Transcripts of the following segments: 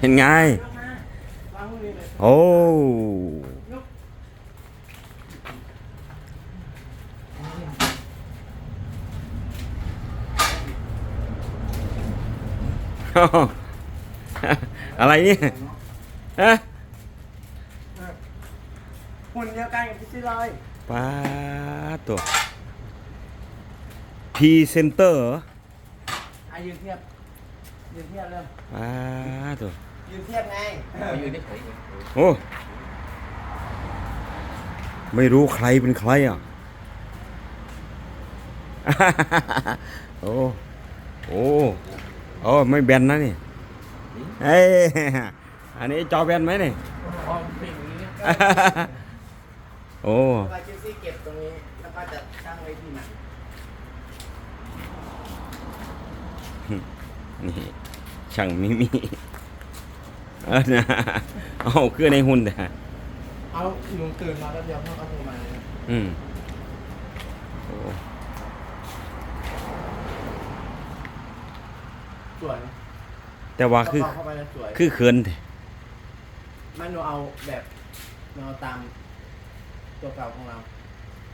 เห็นไงยกมาวางตรงนี้เลยโอ้ยกอะไรเนี่ยฮะหุ่นเดียวกันกับพิซซี่ลอยป้าดตัวพรีเซนเตอร์เหรออะยืนเทียบ ยืนเทียบเริ่มป้าดตัวยืนเทียบไงเอาอยู่นี่เฉยโอ้ไม่รู้ใครเป็นใครอะโอ้โอ้โอ้ไม่แบนนะนี่เฮ้ยอันนี้จอแบนไหมนี่ๆอ๋อเป็นอย่างนี้โอ้เวลาพิซซี่เก็บตรงนี้แล้วก็จะตั้งไว้ที่ไหน นี่ ช่างมิมีเออนะเอาคือในหุ่นแต่เอาหนูตื่นมาแล้วเดียวพ่อก็โทรมาเลยอืมโอ้สวยแต่ว่าคือกระเป๋เข้าไปแล้วสวยคือเขินแท้มันหนูเอาแบบหนูเอาตามตัวเก่าของเรา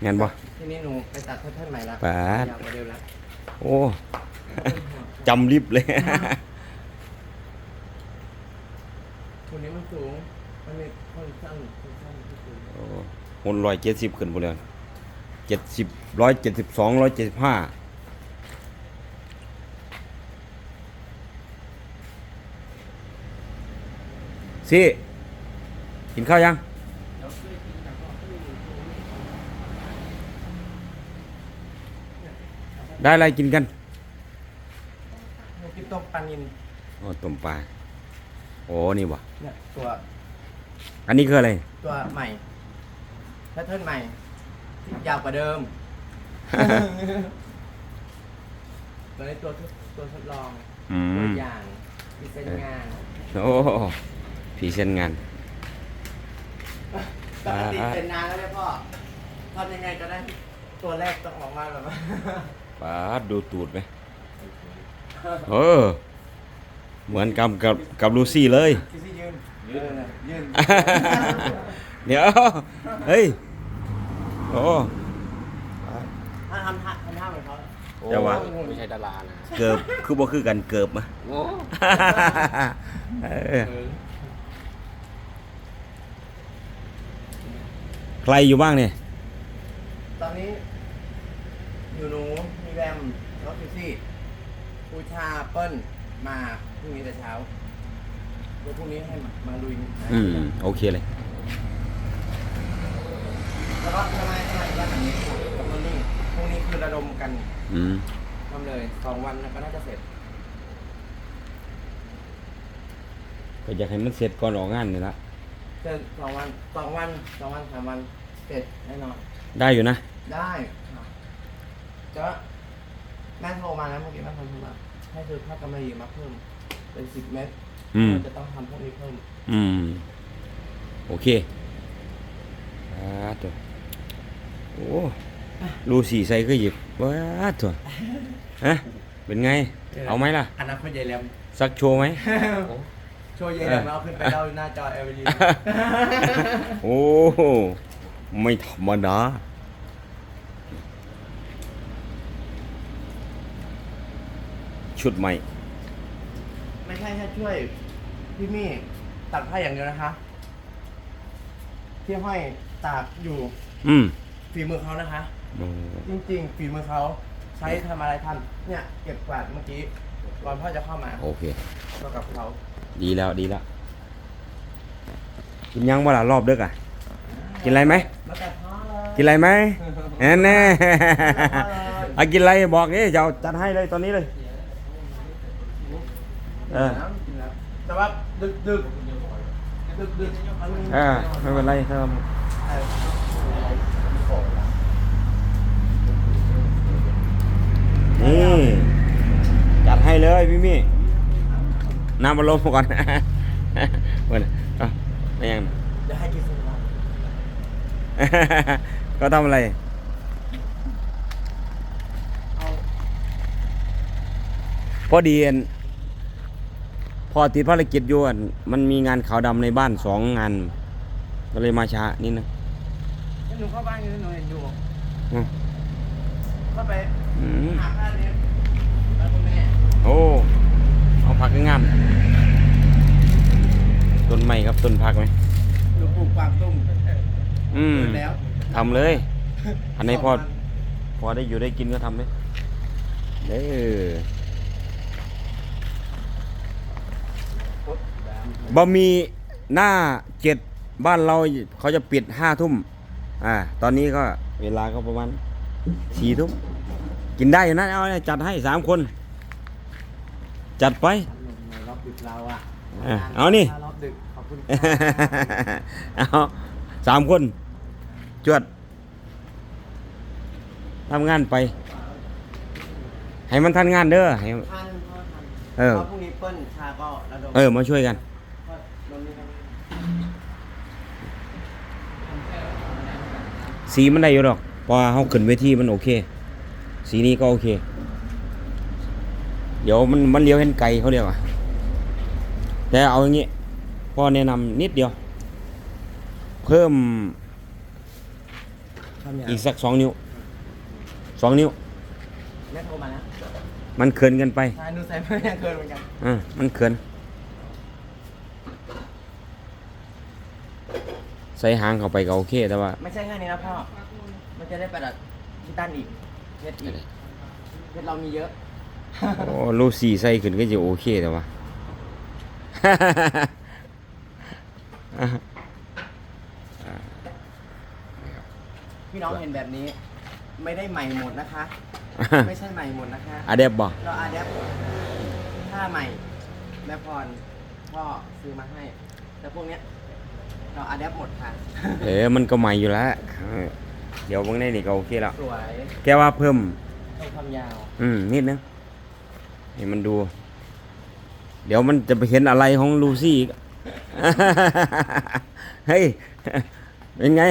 งั้นบ่ ทีนี้หนูไปตัดเพิ่มใหม่ละป๊าด ยาวกว่าเดิมละโอ้ จำลิบเลย คนนี้มันสูงมันมีคนสั้นคนสั้นที่สูงโอ้หุ่นร้อยเจ็ดสิบขึ้นไปเลยเจ็ดสิบร้อยเจ็ดสิบสองร้อยเจ็ดสิบห้าสิกินข้าวยังได้อะไรกินกันหนูกิ นต้มปลานินโอ้ต้มปลาโอ้นี่วะเนี่ยตัวอันนี้คืออะไร ตัวใหม่แพทเทิร์นใหม่ที่ยาวกว่าเดิม ตัวนี้ตัวทดตัวทดลองอืตัวมอย่างมีเส้นงานโอ้พรีเซนต์งาน ปกติเป็นนานแล้วเนี่ยพ่อทำยังไงก็ได้ ตัวแรกต้องออกมาแบบว่าป้าดดูตูดไหมเออ เหมือนกับกับกับลูซี่เลย ที่ที่ยืนยืนยืนเดี๋ยว เฮ้ย โอ้ถ้าทำท่าทำท่าเหมือนเขาเดี๋ยววะไม่ใช่ดารานะเกิบคือบ่คือกันเกิบมะโอ้เออใครอยู่บ้างเนี่ย ตอนนี้อยู่หนูมีแรมน้องคิวซี่ปูชาเปิ้ลมา พรุ่งนี้แต่เช้าเดี๋ยวพรุ่งนี้ให้มามาลุยนะอืม โอเคเลย แล้วก็ทำไมทำไมบ้านหลังนี้กับนนนี่พรุ่งนี้คือระดมกันอืม ทำเลยสองวันแล้วก็น่าจะเสร็จก็อยากให้มันเสร็จก่อนออกงานนี่ละเสร็จสองวันสองวันสองวันสามวันเสร็จแน่นอน ได้อยู่นะ ได้ค่ะจะแม่โทรมาแล้วเมื่อกี้แม่โทรมาให้ซื้อผ้ากำมะหยี่มาเพิ่ม เป็นสิบเม็ดอืม เราจะต้องทำพวกนี้เพิ่มอืม โอเคว้าตัวโอ้รูสีใส่ก็หยิบว้าตัวฮะเป็นไง เอาไหมล่ะ อันนั้นคุณยายแรมสักโชว์ไหม โชว์ยายแรมแล้วเอาขึ้นไปเล่าหน้าจอ LED โอ้ไม่ธรรมดาชุดใหม่ ไม่ใช่แค่ช่วยพี่มี่ตัดผ้าอย่างเดียวนะคะ ที่ห้อยตากอยู่อืมฝีมือเขานะคะ โอ้จริงๆฝีมือเขาใช้ทำอะไรทันเนี่ยเก็บกวาดเมื่อกี้ก่อนพ่อจะเข้ามาโอเคก็กับเขาดีแล้วดีแล้วกินยังบ่ล่ะรอบเด้อกอะ กินอะไรไหม แล้วแต่พ่อเลยกินอะไรไหมแน่แน่ เอากินอะไรบอกนี่จะเอาจัดให้เลยตอนนี้เลย เออกินแล้วแต่ว่าดึกดึกดึกดึกเออไม่เป็นไรครับนี่จัดให้เลยพี่มี่น้ำมาลมก่อนเว้ยเอาไม่ยังเดี๋ยวให้กินสลัดก็ทำอะไรเอาพอดีอัน พอติดภารกิจอยู่อั่นมันมีงานขาวดำในบ้านสองงานก็เลยมาช้านิดนึงแล้วหนูเข้าบ้านอยู่หนูเห็นอยู่อืมเข้าไปอืมหาผ้าเนี้ยแล้วคุณแม่โอ้เอาผักงามต้นไม้ครับต้นผักไหมหนูปลูกกวางตุ้งอืมเปิดแล้วทำเลย อันไหนพอพอได้อยู่ได้กินก็ทำไหมเด้อ บะหมี่หน้าเจ็ดบ้านเราเขาจะปิดห้าทุ่มอ่า ตอนนี้ก็เวลาก็ประมาณสี่ทุ่มกินได้อยู่นะเอาเนี่ยจัดให้สามคน จัดไปในรอบดึกเราอะอะเอานี่รอบดึกขอบคุณเอาสามคน จวดทำงานไป ให้มันทันงานเด้อให้ท่านพ่อทันเออพราะพรุ่งนี้เปิ้ลชาก็ระดมเออ มาช่วยกัน ก็ลงนี้กัน สีมันได้อยู่หรอกเพราะว่าเขาขึ้นเวทีมันโอเค สีนี้ก็โอเค เดี๋ยวมันมันเลี้ยวเห็นไกลเขาเรียกว่าแต่เอาอย่างงี้พ่อแนะนำนิดเดียว เพิ่มความยาวอีกสักสองนิ้วสองนิ้วแม่โทรมาแล้วมันเขินเกันไป ใช่หนูใส่ไม่ยังเกินเหมือนกัน อ่ามันเขิน ใส่หางเข้าไปก็โอเคแต่ว่า ไม่ใช่แค่นี้นะพ่อ มันจะได้ประดับที่ตั้นอีกเพชรอีกเพชรเรามีเยอะ โอ้ลูกสี่ใส่ขึ้นก็จะโอเคแต่ว่า พี่น้องเห็นแบบนี้ ไม่ได้ใหม่หมดนะคะ ไม่ใช่ใหม่หมดนะคะอาเดบบ่เราอาแดปผ้าใหม่แม่พรพ่อซื้อมาให้ แต่พวกเนี้ย เราอาแดปหมดค่ะ เออมันก็ใหม่อยู่แล้วเออเดี๋ยวเบางในนี่ก็โอเคแล้วสวยแกว่าเพิ่มตรงความยาว อืมนิดนึงให้มันดู เดี๋ยวมันจะไปเห็นอะไรของลูซี่อีก เฮ้ย เป็นไง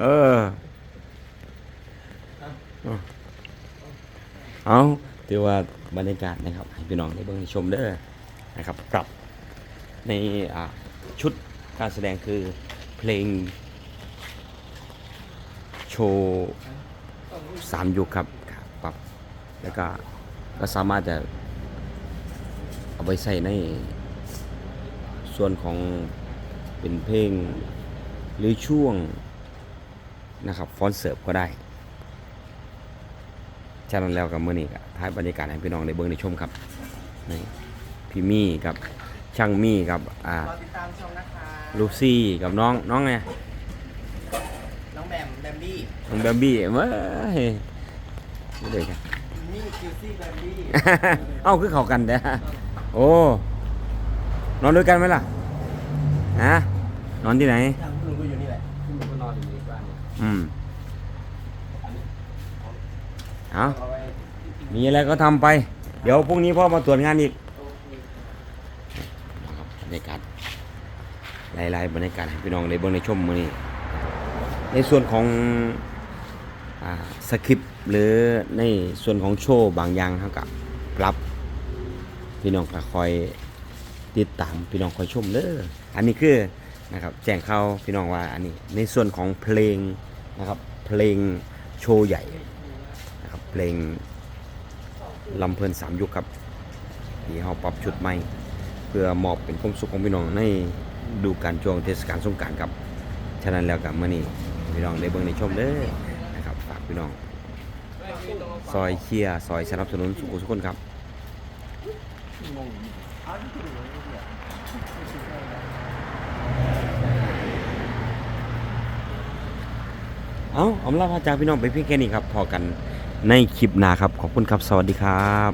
เออ เอาถือว่าบรรยากาศนะครับ ให้พี่น้องได้เบิ่งได้ชมเด้อนะครับปรับ ในชุดการแสดงคือเพลงโชว์สามยุคครับครับปรับแล้วก็ก็สามารถจะเอาไปใส่ในส่วนของเป็นเพลงหรือช่วงนะครับฟอนเสิร์ฟก็ได้ฉะนั้นแล้วกับเมื่อนี้ก็ท้ายบรรยากาศให้พี่น้องได้เบิ่งได้ชมครับนี่พี่มี่กับ ช่างมี่กับอ่ารอติดตามชมนะคะลูซี่กับน้องน้องไงน้องแบมแบมบี้น้องแบมบี้เว้ยนี่เลยครับนี่คิวซี่แบมบี้เอ้าคือเข้ากันเด้อโอ้นอนด้วยกันไหมล่ะฮะนอนที่ไหนทางคุณลุงก็อยู่นี่แหละที่มันก็นอนอยู่ในบ้านเนี่ยอืมเอาเอาไว้มีอะไรก็ทำไป เดี๋ยวพรุ่งนี้พ่อมาตรวจงานอีกนะค รยากาศหลายๆบรรยากาศให้พี่น้องได้เบิ่งในชมมือนี้ในส่วนของอสคริปต์หรือในส่วนของโชว์บางอย่างเขาก็ปรับพี่น้องคอยติดตามพี่น้องคอยชมเด้ออันนี้คือนะครับแจ้งเข่าพี่น้องว่าอันนี้ในส่วนของเพลงนะครับเพลงโชว์ใหญ่นะครับเพลงลำเพลินสามยุคครับที่เขาปรับชุดใหม่ พื่อมอบเป็นความสุขของพี่น้องในดูการช่วงเทศกาลสงกรารครับฉะนั้นแล้วกับมื่อนี้พี่น้องได้เบิ่งในชมเด้อนะครับฝากพี่น้อง ซอยเชียซอยสนับสนุนสุขุสุขคนครับเอาอำลาพาจากพี่น้องไปเพียงแค่นี้ครับ พอกันในคลิปหน้าครับ ขอบคุณครับ สวัสดีครับ